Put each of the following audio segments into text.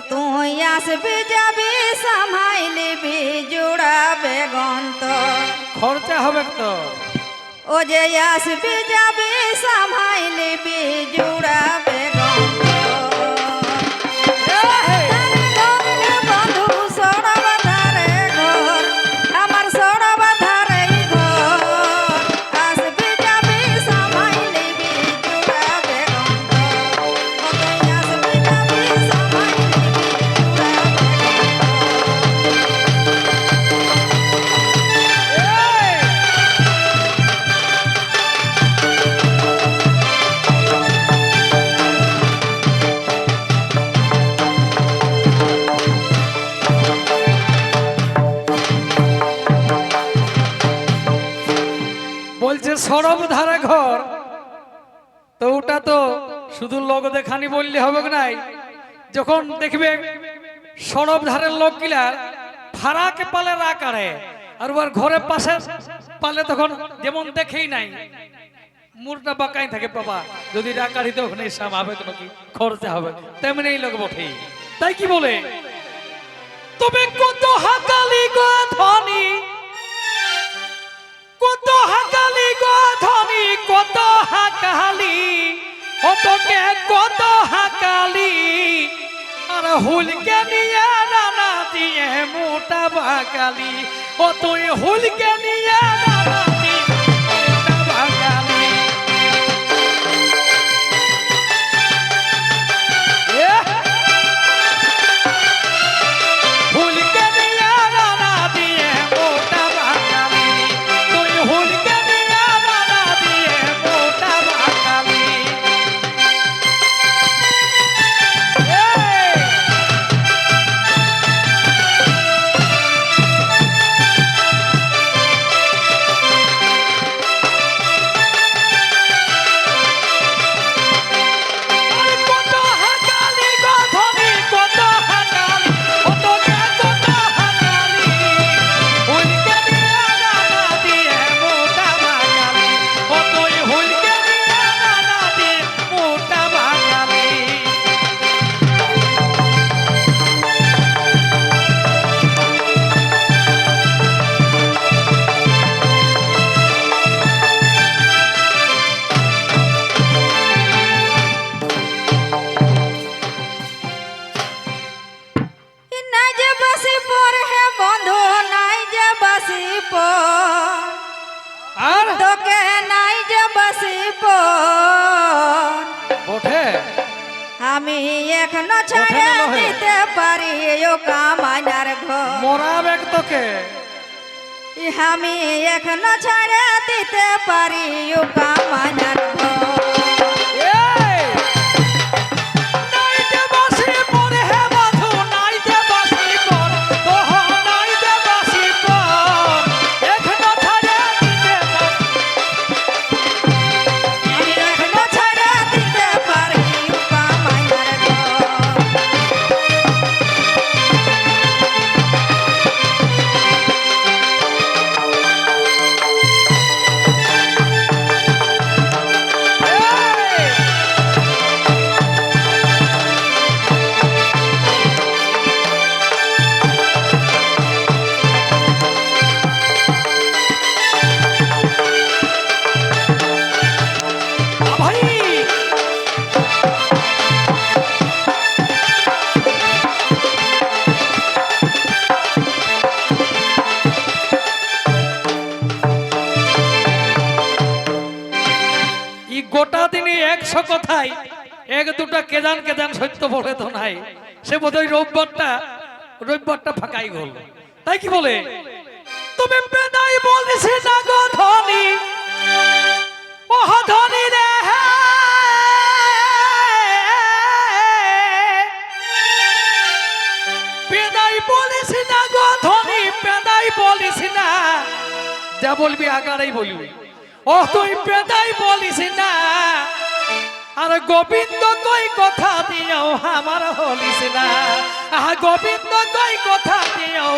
তুই আসবি যাবি সামাই লিবি জোড়া বেগন্ত তো। খরচা হবে তো। ও যে আসবি যাবি সামাই জোড়া সরব ধারে ঘর। তো ওটা তো শুধু লোক দেখানি বললে হবে নাই? যখন দেখবে সরব ধারের লোক লোকগুলা ফারাকে পালে রাকারে আর ওর ঘরের পাশে পালে তখন যেমন দেখেই নাই। মুরটা বাঁকাই থাকে বাবা, যদি রাকারি তো ওখানে স্বাভাবিক নাকি খরচা হবে? তেমনি লোক বটে। তাই কি বলে? তবে কত হাতালি কত ধনী, কত হাকালি তোকে কত হাকালি। আর হুলকে নিয়ে রানা দিয়ে মোটা বাকালি ও তুই হুলকে নিয়ে রানা আর? তোকে নাই যে বাসি পর ওঠে আমি এখনও ছাড়া? দিতে পারি ও কামাইনার ঘর। মোরা বেগ তোকে। আমি এখনও ছাড়া দিতে পারি ও কামাইনার গোটা দিনে একশো কথাই, এক দুটা কেদান কেদান সত্য বলে তো নাই। সে বোধহয় রোববারটা, রবিবারটা ফাঁকাই গেল। তাই কি বলে? তুমি বেদাই বলিস না গো ধনী? ও ধনী রে পেদাই বলিস না গো ধনী পেদাই বলিস না। যা বলবি আগারেই বলবি। ও, তুই পেদাই বলিস না। আর গোবিন্দ তুই কথা দিও আমার হলিস না। গোবিন্দ তুই কথা দিও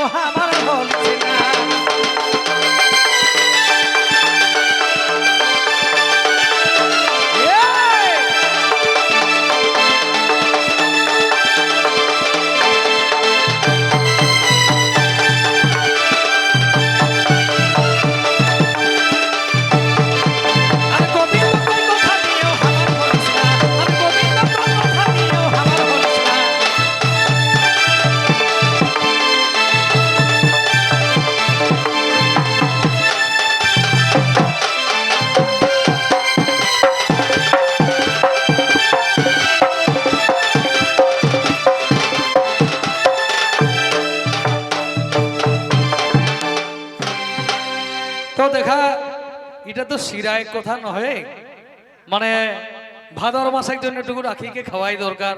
দেখা এটা তো সিরায় কথা নহে। মানে ভাদর মাসের জন্য একটু রাখিকে খাওয়াই দরকার।